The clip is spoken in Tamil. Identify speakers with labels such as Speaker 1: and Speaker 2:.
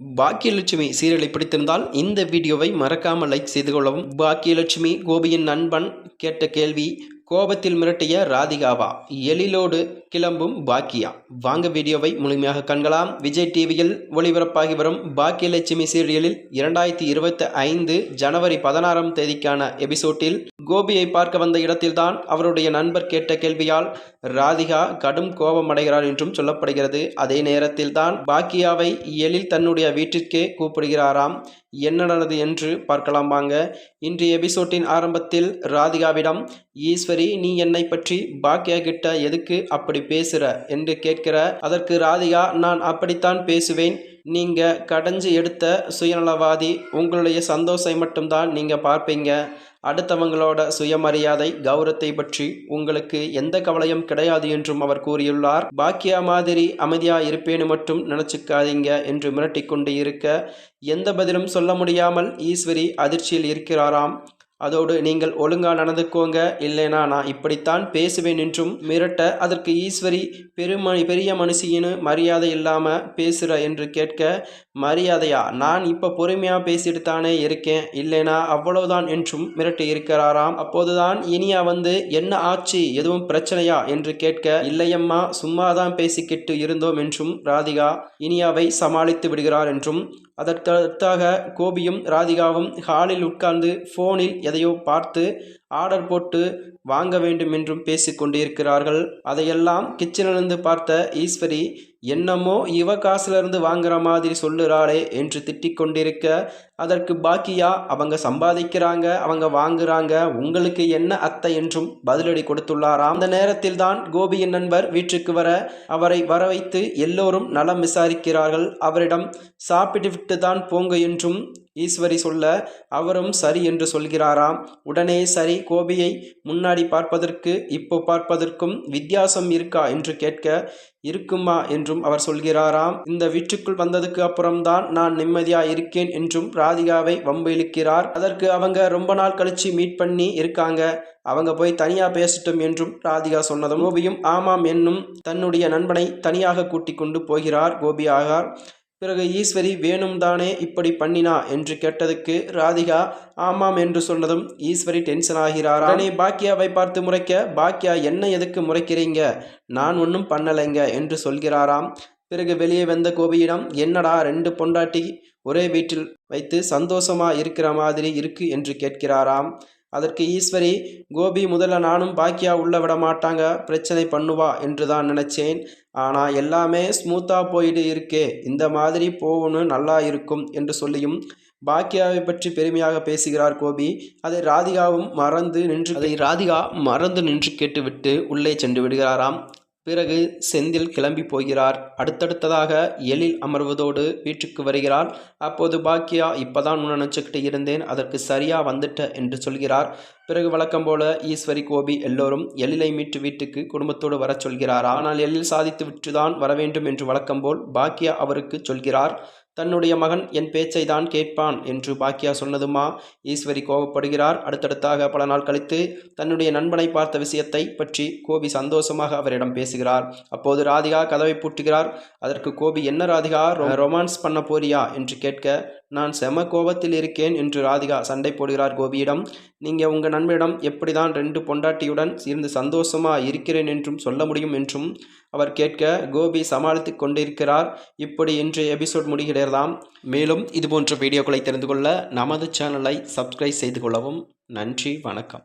Speaker 1: பாக்கியலட்சுமி சீரியலை பிடித்திருந்தால் இந்த வீடியோவை மறக்காமல் லைக் செய்து கொள்ளவும். பாக்கியலட்சுமி கோபியின் நண்பன் கேட்ட கேள்வி கோபத்தில் மிரட்டிய ராதிகாவா எழிலோடு கிளம்பும் பாக்கியா. வாங்க வீடியோவை முழுமையாக காண்கலாம் விஜய் டிவியில் ஒளிபரப்பாகி வரும் பாக்கியலட்சுமி சீரியலில் இரண்டாயிரத்தி இருபத்தி ஐந்து ஜனவரி பதினாறாம் தேதிக்கான எபிசோட்டில் கோபியை பார்க்க வந்த இடத்தில்தான் அவருடைய நண்பர் கேட்ட கேள்வியால் ராதிகா கடும் கோபம் அடைகிறார் என்றும் சொல்லப்படுகிறது. அதே நேரத்தில் தான் பாக்கியாவை எழில் தன்னுடைய வீட்டிற்கே கூப்பிடுகிறாராம். என்ன நடந்தது என்று பார்க்கலாம் வாங்க. இன்றைய எபிசோட்டின் ஆரம்பத்தில் ராதிகாவிடம் ஈஸ்வரி நீ என்னை பற்றி பாக்கியா கிட்ட எதுக்கு அப்படி பேசுற என்று கேட்கிற அதற்கு ராதிகா நான் அப்படித்தான் பேசுவேன். நீங்க கடைஞ்சு எடுத்த சுயநலவாதி உங்களுடைய சந்தோஷம் மட்டும்தான் நீங்க பார்ப்பீங்க. அடுத்தவங்களோட சுயமரியாதை கௌரவத்தை பற்றி உங்களுக்கு எந்த கவலையும் கிடையாது என்றும் அவர் கூறியுள்ளார். பாக்கியா மாதிரி அமைதியா இருப்பேன்னு மட்டும் நினைச்சுக்காதீங்க என்று மிரட்டிக்கொண்டு இருக்க எந்த பதிலும் சொல்ல முடியாமல் ஈஸ்வரி அதிர்ச்சியில் இருக்கிறாராம். அதோடு நீங்கள் ஒழுங்கா நடந்துக்கோங்க. இல்லைனா நான் இப்படித்தான் பேசுவேன் என்றும் மிரட்ட அதற்கு ஈஸ்வரி பெருமணி பெரிய மனுஷின்னு மரியாதை இல்லாமல் பேசுகிற என்று கேட்க மரியாதையா? நான் இப்போ பொறுமையாக பேசிட்டு தானே இருக்கேன். இல்லைனா அவ்வளவுதான் என்றும் மிரட்டி இருக்கிறாராம். அப்போதுதான் இனியா வந்து என்ன ஆச்சு? எதுவும் பிரச்சனையா? என்று கேட்க இல்லையம்மா சும்மாதான் பேசிக்கிட்டு இருந்தோம் என்றும் ராதிகா இனியாவை சமாளித்து விடுகிறார் என்றும் அதற்கடுத்தாக கோபியும் ராதிகாவும் ஹாலில் உட்கார்ந்து ஃபோனில் எதையோ பார்த்து ஆர்டர் போட்டு வாங்க வேண்டும் என்றும் பேசிக்கொண்டிருக்கிறார்கள் அதையெல்லாம் கிச்சனிலிருந்து பார்த்த ஈஸ்வரி என்னமோ இவ காசுலேருந்து வாங்குற மாதிரி சொல்லுறாளே என்று திட்டிக் கொண்டிருக்க அதற்கு பாக்கியா அவங்க சம்பாதிக்கிறாங்க அவங்க வாங்குறாங்க உங்களுக்கு என்ன அத்தை? என்றும் பதிலடி கொடுத்துள்ளாராம். அந்த நேரத்தில் தான் கோபியின் நண்பர் வீட்டுக்கு வர அவரை வர வைத்து எல்லோரும் நலம் விசாரிக்கிறார்கள். அவரிடம் சாப்பிட்டு விட்டு தான் போங்க என்றும் ஈஸ்வரி சொல்ல அவரும் சரி என்று சொல்கிறாராம். உடனே சரி கோபியை முன்னாடி பார்ப்பதற்கு இப்போ பார்ப்பதற்கும் வித்தியாசம் இருக்கா என்று கேட்க இருக்குமா என்றும் அவர் சொல்கிறாராம். இந்த வீட்டுக்குள் வந்ததுக்கு அப்புறம்தான் நான் நிம்மதியா இருக்கேன் என்றும் ராதிகாவை வம்பு இழுக்கிறார். அதற்கு அவங்க ரொம்ப நாள் கழிச்சு மீட் பண்ணி இருக்காங்க. அவங்க போய் தனியா பேசட்டும் என்றும் ராதிகா சொன்னதும் கோபியும் ஆமாம் என்னும் தன்னுடைய நண்பனை தனியாக கூட்டிக் கொண்டு போகிறார். கோபி ஆகார் பிறகு ஈஸ்வரி வேணும் தானே இப்படி பண்ணினா என்று கேட்டதுக்கு ராதிகா ஆமாம் என்று சொன்னதும் ஈஸ்வரி டென்ஷன் ஆகிறார்? நீ பாக்கியாவை பார்த்து முறைக்க பாக்கியா என்ன எதுக்கு முறைக்கிறீங்க? நான் ஒன்றும் பண்ணலைங்க என்று சொல்கிறாராம். பிறகு வெளியே வந்த கோபியிடம் என்னடா ரெண்டு பொண்டாட்டி ஒரே வீட்டில் வைத்து சந்தோஷமா இருக்கிற மாதிரி இருக்கு என்று கேட்கிறாராம். அதற்கு ஈஸ்வரி கோபி முதல்ல நானும் பாக்கியா உள்ள விட மாட்டாங்க பிரச்சனை பண்ணுவா என்று தான் நினச்சேன். ஆனால் எல்லாமே ஸ்மூத்தாக போயிட்டு இருக்கே இந்த மாதிரி போகணும் நல்லா இருக்கும் என்று சொல்லியும் பாக்கியாவை பற்றி பெருமையாக பேசுகிறார் கோபி. அதை ராதிகாவும் மறந்து நின்று அதை ராதிகா மறந்து நின்று கேட்டுவிட்டு உள்ளே சென்று விடுகிறாராம். பிறகு செந்தில் கிளம்பி போகிறார். அடுத்தடுத்ததாக எழில் அமர்வதோடு வீட்டுக்கு வருகிறார். அப்போது பாக்கியா இப்போதான் உன்னை நினச்சிக்கிட்டு இருந்தேன். அதற்கு சரியாக வந்துட்ட என்று சொல்கிறார். பிறகு வழக்கம் போல ஈஸ்வரி கோபி எல்லோரும் எழிலை மீட்டு வீட்டுக்கு குடும்பத்தோடு வரச் சொல்கிறார். ஆனால் எழில் சாதித்து விட்டுதான் வர வேண்டும் என்று வழக்கம் போல் பாக்கியா அவருக்கு சொல்கிறார். தன்னுடைய மகன் என் பேச்சை தான் கேட்பான் என்று பாக்கியா சொன்னதுமா? ஈஸ்வரி கோபப்படுகிறார். அடுத்தடுத்தாக பல நாள் கழித்து தன்னுடைய நண்பனை பார்த்த விஷயத்தை பற்றி கோபி சந்தோஷமாக அவரிடம் பேசுகிறார். அப்போது ராதிகா கதவை பூட்டுகிறார். அதற்கு கோபி என்ன ராதிகா? ரொமான்ஸ் பண்ண போறியா? என்று கேட்க நான் செம கோபத்தில் இருக்கேன் என்று ராதிகா சண்டை போடுகிறார் கோபியிடம். நீங்கள் உங்கள் நண்பரிடம் எப்படி தான் ரெண்டு பொண்டாட்டியுடன் இருந்து சந்தோஷமாக இருக்கிறேன் என்றும் சொல்ல முடியும் என்றும் அவர் கேட்க கோபி சமாளித்து கொண்டிருக்கிறார். இப்படி இன்று எபிசோட் முடிகிறதாம். மேலும் இதுபோன்ற வீடியோக்களை தெரிந்து கொள்ள நமது சேனலை சப்ஸ்கிரைப் செய்து கொள்ளவும். நன்றி வணக்கம்.